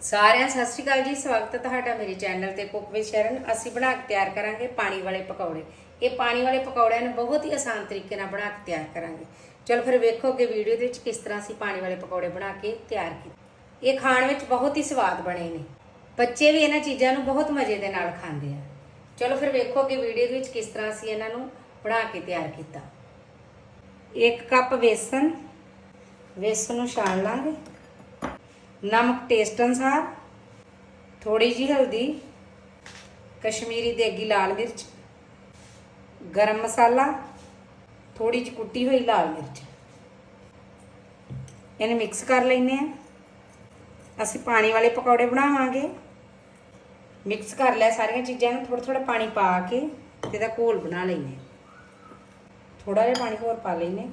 ਸਾਰਿਆਂ ਸਤਿ ਸ਼੍ਰੀ ਅਕਾਲ ਜੀ, ਸਵਾਗਤ ਹੈ ਤੁਹਾਡਾ ਮੇਰੇ ਚੈਨਲ ਤੇ ਕੁੱਕ ਵਿਦ ਸ਼ਰਨ। ਅਸੀਂ ਬਣਾ ਕੇ ਤਿਆਰ ਕਰਾਂਗੇ ਪਾਣੀ ਵਾਲੇ ਪਕੌੜੇ। ਇਹ ਪਾਣੀ ਵਾਲੇ ਪਕੌੜਿਆਂ ਨੂੰ ਬਹੁਤ ਹੀ ਆਸਾਨ ਤਰੀਕੇ ਨਾਲ ਬਣਾ ਕੇ ਤਿਆਰ ਕਰਾਂਗੇ। ਚਲੋ ਫਿਰ ਵੇਖੋ ਕਿ ਵੀਡੀਓ ਦੇ ਵਿੱਚ ਕਿਸ ਤਰ੍ਹਾਂ ਅਸੀਂ ਪਾਣੀ ਵਾਲੇ ਪਕੌੜੇ ਬਣਾ ਕੇ ਤਿਆਰ ਕੀਤੇ। ਇਹ ਖਾਣ ਵਿੱਚ ਬਹੁਤ ਹੀ ਸਵਾਦ ਬਣੇ ਨੇ। ਬੱਚੇ ਵੀ ਇਹਨਾਂ ਚੀਜ਼ਾਂ ਨੂੰ ਬਹੁਤ ਮਜ਼ੇ ਦੇ ਨਾਲ ਖਾਂਦੇ ਆ। ਚਲੋ ਫਿਰ ਵੇਖੋ ਕਿ ਵੀਡੀਓ ਦੇ ਵਿੱਚ ਕਿਸ ਤਰ੍ਹਾਂ ਅਸੀਂ ਇਹਨਾਂ ਨੂੰ ਬਣਾ ਕੇ ਤਿਆਰ ਕੀਤਾ। ਇੱਕ ਕੱਪ ਵੇਸਣ। ਵੇਸਣ ਨੂੰ ਛਾਣ ਲਾਂਗੇ। ਨਮਕ ਟੇਸਟ ਅਨੁਸਾਰ ਥੋੜੀ ਜੀ ਹਲਦੀ, ਕਸ਼ਮੀਰੀ ਦੇਗੀ ਲਾਲ ਮਿਰਚ, ਗਰਮ ਮਸਾਲਾ ਥੋੜੀ ਜਿਹੀ ਕੁੱਟੀ ਹੋਈ ਲਾਲ ਮਿਰਚ। ਇਹਨੂੰ ਮਿਕਸ ਕਰ ਲੈਨੇ ਆ ਅਸੀਂ ਪਾਣੀ ਵਾਲੇ ਪਕੌੜੇ ਬਣਾਵਾਂਗੇ। ਮਿਕਸ ਕਰ ਲਿਆ ਸਾਰੀਆਂ ਚੀਜ਼ਾਂ ਨੂੰ ਥੋੜਾ ਥੋੜਾ ਪਾਣੀ ਪਾ ਕੇ ਤੇ ਇਹਦਾ ਘੋਲ ਬਣਾ ਲੈਨੇ ਥੋੜਾ ਜਿਹਾ ਪਾਣੀ ਹੋਰ ਪਾ ਲੈਨੇ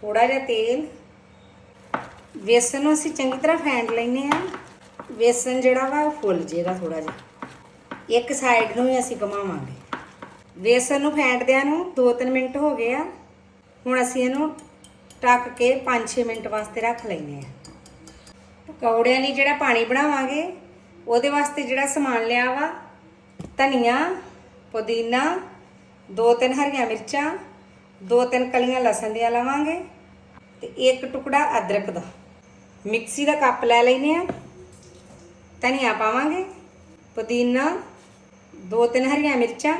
ਥੋੜਾ ਜਿਹਾ ਤੇਲ ਵੇਸਣ ਨੂੰ ਅਸੀਂ ਚੰਗੀ ਤਰ੍ਹਾਂ ਫੈਂਟ ਲੈਨੇ ਆ ਵੇਸਣ ਜਿਹੜਾ ਵਾ ਉਹ ਫੁੱਲ ਜੇਗਾ ਥੋੜਾ ਜਿਹਾ। ਇੱਕ ਸਾਈਡ ਨੂੰ ਹੀ ਅਸੀਂ ਘੁਮਾਵਾਂਗੇ। ਵੇਸਣ ਨੂੰ ਫੈਂਟਦਿਆਂ ਨੂੰ 2-3 ਮਿੰਟ ਹੋ ਗਏ ਆ। ਹੁਣ ਅਸੀਂ ਇਹਨੂੰ ਟੱਕ ਕੇ 5-6 ਮਿੰਟ ਵਾਸਤੇ ਰੱਖ ਲੈਨੇ ਆ ਪਕੌੜਿਆਂ ਲਈ ਜਿਹੜਾ ਪਾਣੀ ਬਣਾਵਾਂਗੇ, ਉਹਦੇ ਵਾਸਤੇ ਜਿਹੜਾ ਸਮਾਨ ਲਿਆ ਵਾ, ਧਨੀਆ, ਪੁਦੀਨਾ ਦੋ ਤਿੰਨ ਹਰੀਆਂ ਮਿਰਚਾਂ ਦੋ ਤਿੰਨ ਕਲੀਆਂ ਲਸਣ ਦੀਆਂ ਲਵਾਂਗੇ ਤੇ ਇੱਕ ਟੁਕੜਾ ਅਦਰਕ ਦਾ। ਮਿਕਸੀ ਦਾ ਕੱਪ ਲੈ ਲੈਨੇ ਆ। ਧਨੀਆ ਪਾਵਾਂਗੇ, ਪੁਦੀਨਾ, ਦੋ ਤਿੰਨ ਹਰੀਆਂ ਮਿਰਚਾਂ,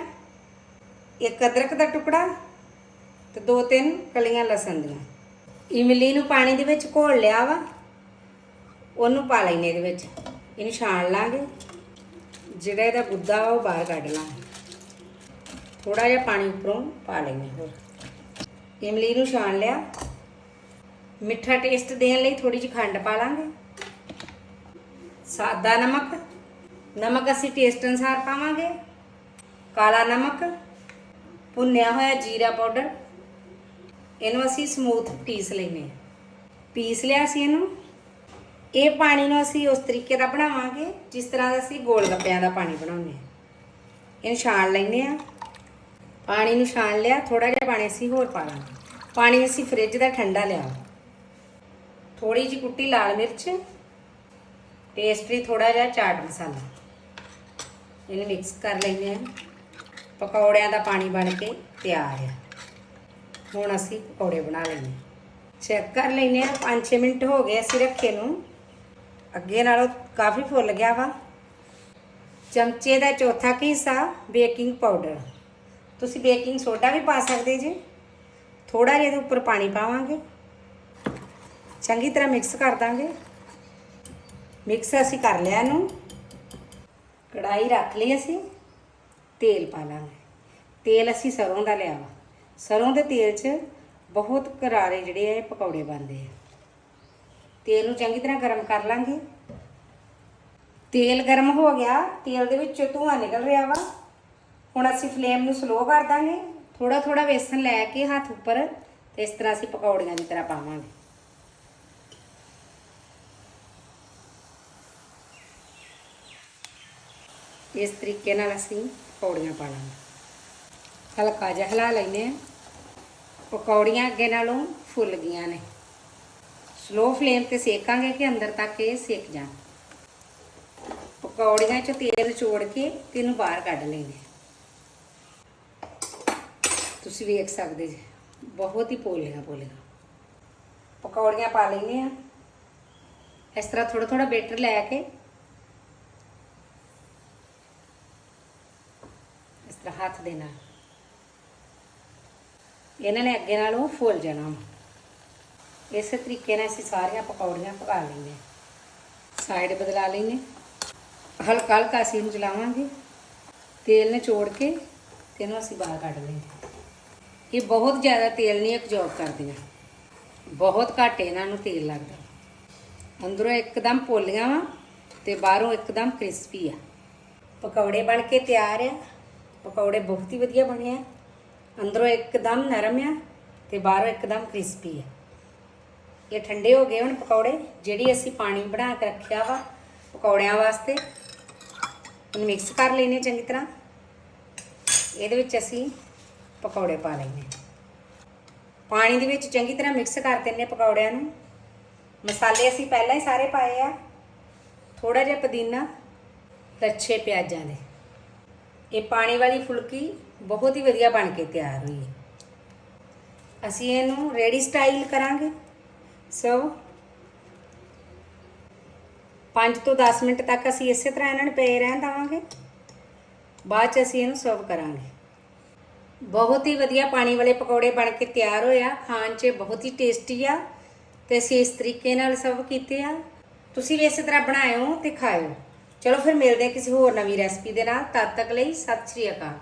ਇੱਕ ਅਦਰਕ ਦਾ ਟੁਕੜਾ ਤੇ ਦੋ ਤਿੰਨ ਕਲੀਆਂ ਲਸਣ ਦੀਆਂ। ਇਮਲੀ ਨੂੰ ਪਾਣੀ ਦੇ ਵਿੱਚ ਘੋਲ ਲਿਆ ਵਾ, ਉਹਨੂੰ ਪਾ ਲੈਨੇ ਇਹਦੇ ਵਿੱਚ। ਇਹਨੂੰ ਛਾਣ ਲਾਂਗੇ। ਜਿਹੜਾ ਇਹਦਾ ਗੁੱਦਾ ਵਾ, ਉਹ ਬਾਹਰ ਕੱਢ ਲਾਂਗੇ। ਥੋੜਾ ਜਿਹਾ ਪਾਣੀ ਉੱਪਰੋਂ ਪਾ ਲੈਨੇ ਹੋਰ। ਇਮਲੀ ਨੂੰ ਛਾਣ ਲਿਆ। ਮਿੱਠਾ ਟੇਸਟ ਦੇਣ ਲਈ ਥੋੜੀ ਜਿਹੀ ਖੰਡ ਪਾ ਲਾਂਗੇ। ਸਾਦਾ ਨਮਕ। ਨਮਕ ਅਸੀਂ ਟੇਸਟ ਅਨੁਸਾਰ ਪਾਵਾਂਗੇ। ਕਾਲਾ ਨਮਕ, ਭੁੰਨਿਆ ਹੋਇਆ ਜੀਰਾ ਪਾਊਡਰ ਇਹਨੂੰ ਅਸੀਂ ਸਮੂਥ ਪੀਸ ਲੈਨੇ ਪੀਸ ਲਿਆ ਸੀ ਇਹਨੂੰ। ਇਹ ਪਾਣੀ ਨੂੰ ਅਸੀਂ ਉਸ ਤਰੀਕੇ ਦਾ ਬਣਾਵਾਂਗੇ, ਜਿਸ ਤਰ੍ਹਾਂ ਦਾ ਅਸੀਂ ਗੋਲ ਗੱਪਿਆਂ ਦਾ ਪਾਣੀ ਬਣਾਉਂਦੇ ਹਾਂ। ਇਹਨੂੰ ਛਾਣ ਲੈਨੇ ਆ ਪਾਣੀ ਨੂੰ ਛਾਣ ਲਿਆ ਥੋੜਾ ਜਿਹਾ ਪਾਣੀ ਅਸੀਂ ਹੋਰ ਪਾ ਲਾਂਗੇ। ਪਾਣੀ ਅਸੀਂ ਫ੍ਰਿਜ ਦਾ ਠੰਡਾ ਲਿਆ। ਥੋੜੀ ਜਿਹੀ ਕੁੱਟੀ ਲਾਲ ਮਿਰਚ ਪੇਸਟਰੀ ਲਈ ਥੋੜਾ ਜਿਹਾ ਚਾਟ ਮਸਾਲਾ। ਇਹਨੂੰ ਮਿਕਸ ਕਰ ਲੈਂਦੇ ਹਾਂ। ਪਕੌੜਿਆਂ ਦਾ ਪਾਣੀ ਬਣ ਕੇ ਤਿਆਰ ਆ ਹੁਣ ਅਸੀਂ ਪਕੌੜੇ ਬਣਾ ਲੈਂਦੇ ਚੈੱਕ ਕਰ ਲੈਂਦੇ ਹਾਂ। 5-6 ਮਿੰਟ ਹੋ ਗਏ ਅਸੀਂ ਰੱਖੇ ਨੂੰ। ਅੱਗੇ ਨਾਲੋਂ ਕਾਫੀ ਫੁੱਲ ਗਿਆ ਵਾ। ਚਮਚੇ ਦਾ ਚੌਥਾ ਕੁ ਹਿੱਸਾ, ਬੇਕਿੰਗ ਪਾਊਡਰ। ਤੁਸੀਂ ਬੇਕਿੰਗ ਸੋਡਾ ਵੀ ਪਾ ਸਕਦੇ ਜੀ। ਥੋੜਾ ਜਿਹਾ ਇਹਦੇ ਉੱਪਰ ਪਾਣੀ ਪਾਵਾਂਗੇ। ਚੰਗੀ ਤਰ੍ਹਾਂ ਮਿਕਸ ਕਰ ਦਾਂਗੇ। ਮਿਕਸ ਅਸੀਂ ਕਰ ਲਿਆ ਇਹਨੂੰ। ਕੜਾਈ ਰੱਖ ਲਈ ਅਸੀਂ, ਤੇਲ ਪਾ ਲਾਂਗੇ। ਤੇਲ ਅਸੀਂ ਸਰੋਂ ਦਾ ਲਿਆ ਵਾ। ਸਰੋਂ ਦੇ ਤੇਲ 'ਚ ਬਹੁਤ ਕਰਾਰੇ ਜਿਹੜੇ ਆ ਪਕੌੜੇ ਬਣਦੇ ਆ। ਤੇਲ ਨੂੰ ਚੰਗੀ ਤਰ੍ਹਾਂ ਗਰਮ ਕਰ ਲਾਂਗੇ। ਤੇਲ ਗਰਮ ਹੋ ਗਿਆ, ਤੇਲ ਦੇ ਵਿੱਚ ਧੂੰਆਂ ਨਿਕਲ ਰਿਹਾ ਵਾ। ਹੁਣ ਅਸੀਂ ਫਲੇਮ ਨੂੰ ਸਲੋ ਕਰ ਦਾਂਗੇ। ਥੋੜਾ ਥੋੜਾ ਵੇਸਣ ਲੈ ਕੇ ਹੱਥ ਉੱਪਰ, ਤੇ ਇਸ ਤਰ੍ਹਾਂ ਅਸੀਂ ਪਕੌੜੀਆਂ ਦੀ ਤਰ੍ਹਾਂ ਪਾਵਾਂਗੇ। ਇਸ ਤਰੀਕੇ ਨਾਲ ਅਸੀਂ ਪਕੌੜੀਆਂ ਪਾ ਲਾਂਗੇ। ਹਲਕਾ ਜਿਹਾ ਹਿਲਾ ਲੈਨੇ ਆ ਪਕੌੜੀਆਂ ਅੱਗੇ ਨਾਲੋਂ ਫੁੱਲ ਗਈਆਂ ਨੇ। ਸਲੋ ਫਲੇਮ ਤੇ ਸੇਕਾਂਗੇ ਕਿ ਅੰਦਰ ਤੱਕ ਇਹ ਸੇਕ ਜਾਣ। ਪਕੌੜੀਆਂ 'ਚ ਤੇਲ ਚੋੜ ਕੇ ਤੇ ਇਹਨੂੰ ਬਾਹਰ ਕੱਢ ਲੈਣੇ ਤੁਸੀਂ ਵੇਖ ਸਕਦੇ ਜੀ, ਬਹੁਤ ਹੀ ਪੋਲੀਆਂ ਪੋਲੀਆਂ। ਪਕੌੜੀਆਂ ਪਾ ਲੈਨੇ ਆ ਇਸ ਤਰ੍ਹਾਂ ਥੋੜਾ ਥੋੜਾ ਬੇਟਰ ਲੈ ਕੇ ਤਰ੍ਹਾਂ ਹੱਥ ਦੇ ਨਾਲ ਇਹਨਾਂ ਨੇ ਅੱਗੇ ਨਾਲੋਂ ਫੁੱਲ ਜਾਣਾ ਵਾ। ਇਸੇ ਤਰੀਕੇ ਨਾਲ ਅਸੀਂ ਸਾਰੀਆਂ ਪਕੌੜੀਆਂ ਪਕਾ ਲੈਂਦੇ ਹਾਂ। ਸਾਈਡ ਬਦਲਾ ਲੈਂਦੇ ਹਲਕਾ ਹਲਕਾ ਅਸੀਂ ਇਹਨੂੰ ਚਲਾਵਾਂਗੇ ਤੇਲ ਨੇ ਚੋੜ ਕੇ ਤੇ ਇਹਨੂੰ ਅਸੀਂ ਬਾਹਰ ਕੱਢ ਲੈਂਦੇ ਇਹ ਬਹੁਤ ਜ਼ਿਆਦਾ ਤੇਲ ਨਹੀਂ ਅਬਜ਼ੌਰਬ ਕਰਦੀਆਂ। ਬਹੁਤ ਘੱਟ ਇਹਨਾਂ ਨੂੰ ਤੇਲ ਲੱਗਦਾ। ਅੰਦਰੋਂ ਇੱਕਦਮ ਪੋਲੀਆਂ ਵਾ ਤੇ ਬਾਹਰੋਂ ਇੱਕਦਮ ਕ੍ਰਿਸਪੀ ਆ। ਪਕੌੜੇ ਬਣ ਕੇ ਤਿਆਰ ਆ। ਪਕੌੜੇ ਬਹੁਤ ਹੀ ਵਧੀਆ ਬਣੇ ਆ। ਅੰਦਰੋਂ ਇੱਕਦਮ ਨਰਮ ਆ ਤੇ ਬਾਹਰੋਂ ਇੱਕਦਮ ਕ੍ਰਿਸਪੀ ਆ। ਇਹ ਠੰਡੇ ਹੋ ਗਏ ਹੁਣ ਪਕੌੜੇ। ਜਿਹੜੀ ਅਸੀਂ ਪਾਣੀ ਬਣਾ ਕੇ ਰੱਖਿਆ ਵਾ ਪਕੌੜਿਆਂ ਵਾਸਤੇ, ਉਹਨੂੰ ਮਿਕਸ ਕਰ ਲੈਨੇ ਚੰਗੀ ਤਰ੍ਹਾਂ। ਇਹਦੇ ਵਿੱਚ ਅਸੀਂ ਪਕੌੜੇ ਪਾ ਲੈਨੇ ਪਾਣੀ ਦੇ ਵਿੱਚ ਚੰਗੀ ਤਰ੍ਹਾਂ ਮਿਕਸ ਕਰ ਦਿੰਨੇ ਪਕੌੜਿਆਂ ਨੂੰ। ਮਸਾਲੇ ਅਸੀਂ ਪਹਿਲਾਂ ਹੀ ਸਾਰੇ ਪਾਏ ਆ। ਥੋੜਾ ਜਿਹਾ ਪੁਦੀਨਾ ਲੱਛੇ ਪਿਆਜ਼ਾਂ ਦੇ। ਇਹ ਪਾਣੀ ਵਾਲੀ ਫੁਲਕੀ ਬਹੁਤ ਹੀ ਵਧੀਆ ਬਣ ਕੇ ਤਿਆਰ ਹੋਈ ਹੈ। ਅਸੀਂ ਇਹਨੂੰ ਰੈਡੀ ਸਟਾਈਲ ਕਰਾਂਗੇ। ਸੋ 5 ਤੋਂ 10 ਮਿੰਟ ਤੱਕ ਅਸੀਂ ਇਸੇ ਤਰ੍ਹਾਂ ਇਹਨਾਂ ਨੂੰ ਪਏ ਰਹਿਣ ਦੇਵਾਂਗੇ। ਬਾਅਦ ਚ ਅਸੀਂ ਇਹਨੂੰ ਸਰਵ ਕਰਾਂਗੇ। ਬਹੁਤ ਹੀ ਵਧੀਆ ਪਾਣੀ ਵਾਲੇ ਪਕੌੜੇ ਬਣ ਕੇ ਤਿਆਰ ਹੋਇਆ ਖਾਣ 'ਚ ਬਹੁਤ ਹੀ ਟੇਸਟੀ ਆ ਤੇ ਅਸੀਂ ਇਸ ਤਰੀਕੇ ਨਾਲ ਸਰਵ ਕੀਤੇ ਆ। ਤੁਸੀਂ ਵੀ ਇਸੇ ਤਰ੍ਹਾਂ ਬਣਾਇਓ ਤੇ ਖਾਇਓ। ਚਲੋ ਫਿਰ ਮਿਲਦੇ ਹਾਂ ਕਿਸੇ ਹੋਰ ਨਵੀਂ ਰੈਸਪੀ ਦੇ ਨਾਲ। ਤਦ ਤੱਕ ਲਈ ਸਤਿ ਸ਼੍ਰੀ ਅਕਾਲ।